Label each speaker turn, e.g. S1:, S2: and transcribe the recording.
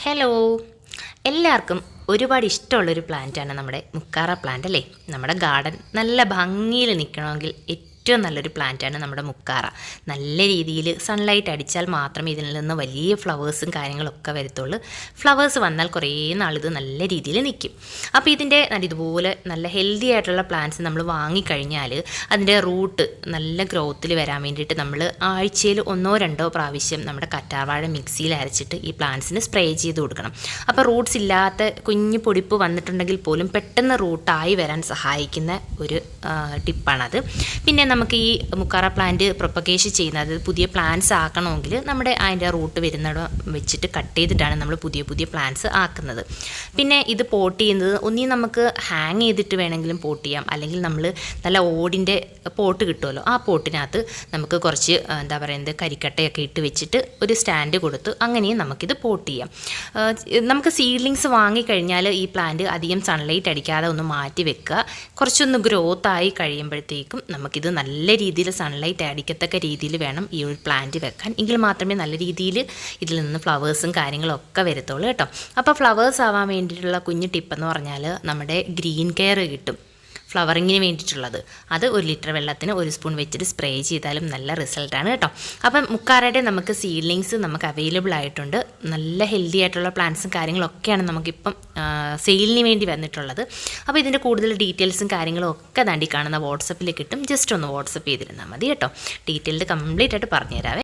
S1: Hello എല്ലാവർക്കും ഒരുപാട് ഇഷ്ടമുള്ളൊരു പ്ലാന്റാണ് നമ്മുടെ മുക്കാറ പ്ലാന്റ് അല്ലേ? നമ്മുടെ ഗാർഡൻ നല്ല ഭംഗിയിൽ നിൽക്കണമെങ്കിൽ ഏറ്റവും നല്ലൊരു പ്ലാന്റാണ് നമ്മുടെ മുക്കാറ. നല്ല രീതിയിൽ സൺലൈറ്റ് അടിച്ചാൽ മാത്രമേ ഇതിൽ നിന്ന് വലിയ ഫ്ലവേഴ്സും കാര്യങ്ങളൊക്കെ വരത്തുള്ളൂ. ഫ്ലവേഴ്സ് വന്നാൽ കുറേ നാളിത് നല്ല രീതിയിൽ നിൽക്കും അപ്പോൾ ഇതിന്റെ ഇതുപോലെ നല്ല ഹെൽത്തി ആയിട്ടുള്ള പ്ലാന്റ്സ് നമ്മൾ വാങ്ങിക്കഴിഞ്ഞാൽ അതിന്റെ റൂട്ട് നല്ല ഗ്രോത്തിൽ വരാൻ വേണ്ടിയിട്ട് നമ്മൾ ആഴ്ചയിൽ ഒന്നോ രണ്ടോ പ്രാവശ്യം നമ്മുടെ കറ്റാർവാഴ മിക്സിയിൽ അരച്ചിട്ട് ഈ പ്ലാന്റ്സിന് സ്പ്രേ ചെയ്ത് കൊടുക്കണം. അപ്പോൾ റൂട്ട്സ് ഇല്ലാത്ത കുഞ്ഞു പൊടിപ്പ് വന്നിട്ടുണ്ടെങ്കിൽ പോലും പെട്ടെന്ന് റൂട്ടായി വരാൻ സഹായിക്കുന്ന ഒരു ടിപ്പാണത് പിന്നെ നമുക്ക് ഈ മുക്കാറ പ്ലാന്റ് പ്രൊപ്പഗേഷൻ ചെയ്യുന്നത് പുതിയ പ്ലാന്റ്സ് ആക്കണമെങ്കിൽ നമ്മുടെ അതിന്റെ റൂട്ട് വരുന്നിടം വെച്ചിട്ട് കട്ട് ചെയ്തിട്ടാണ് നമ്മൾ പുതിയ പുതിയ പ്ലാന്റ്സ് ആക്കുന്നത്. പിന്നെ ഇത് പോട്ട് ചെയ്യുന്നത് ഒന്നീ നമുക്ക് ഹാങ് ചെയ്തിട്ട് വേണമെങ്കിലും പോട്ട് ചെയ്യാം. അല്ലെങ്കിൽ നമ്മൾ നല്ല ഓടിന്റെ പോട്ട് കിട്ടുമല്ലോ ആ പോട്ടിനകത്ത് നമുക്ക് കുറച്ച് എന്താ പറയുന്നത് കരിക്കട്ടയൊക്കെ ഇട്ട് വെച്ചിട്ട് ഒരു സ്റ്റാൻഡ് കൊടുത്ത് അങ്ങനെയും നമുക്കിത് പോട്ട് ചെയ്യാം. നമുക്ക് സീഡ്ലിങ്സ് വാങ്ങിക്കഴിഞ്ഞാൽ ഈ പ്ലാന്റ് അധികം സൺലൈറ്റ് അടിക്കാതെ ഒന്ന് മാറ്റി വെക്കുക. കുറച്ചൊന്ന് ഗ്രോത്ത് ആയി കഴിയുമ്പോഴത്തേക്കും നമുക്കിത് നല്ല രീതിയിൽ സൺലൈറ്റ് അടിക്കത്തക്ക രീതിയിൽ വേണം ഈ ഒരു പ്ലാന്റ് വെക്കാൻ. എങ്കിൽ മാത്രമേ നല്ല രീതിയിൽ ഇതിൽ നിന്ന് ഫ്ലവേഴ്സും കാര്യങ്ങളൊക്കെ വരത്തുള്ളൂ കേട്ടോ. അപ്പോൾ ഫ്ലവേഴ്സ് ആവാൻ വേണ്ടിയിട്ടുള്ള കുഞ്ഞു ടിപ്പെന്ന് പറഞ്ഞാൽ നമ്മുടെ ഗ്രീൻ കെയർ കിട്ടും. ഫ്ലവറിങ്ങിന് വേണ്ടിയിട്ടുള്ളത്. അത് ഒരു ലിറ്റർ വെള്ളത്തിന് ഒരു സ്പൂൺ വെച്ചിട്ട് സ്പ്രേ ചെയ്താലും നല്ല റിസൾട്ടാണ് കേട്ടോ. അപ്പം മുക്കാറയുടെ നമുക്ക് സീഡ്ലിങ്സ് നമുക്ക് അവൈലബിൾ ആയിട്ടുണ്ട്. നല്ല ഹെൽത്തി ആയിട്ടുള്ള പ്ലാന്റ്സും കാര്യങ്ങളൊക്കെയാണ് നമുക്കിപ്പം സെയിലിന് വേണ്ടി വന്നിട്ടുള്ളത്. അപ്പോൾ ഇതിന്റെ കൂടുതൽ ഡീറ്റെയിൽസും കാര്യങ്ങളും ഒക്കെ താണ്ടി കാണുന്ന വാട്സപ്പിൽ കിട്ടും. ജസ്റ്റ് ഒന്ന് വാട്സപ്പ് ചെയ്തിരുന്നാൽ മതി കേട്ടോ. ഡീറ്റെയിൽഡ് കംപ്ലീറ്റ് ആയിട്ട് പറഞ്ഞുതരാവേ.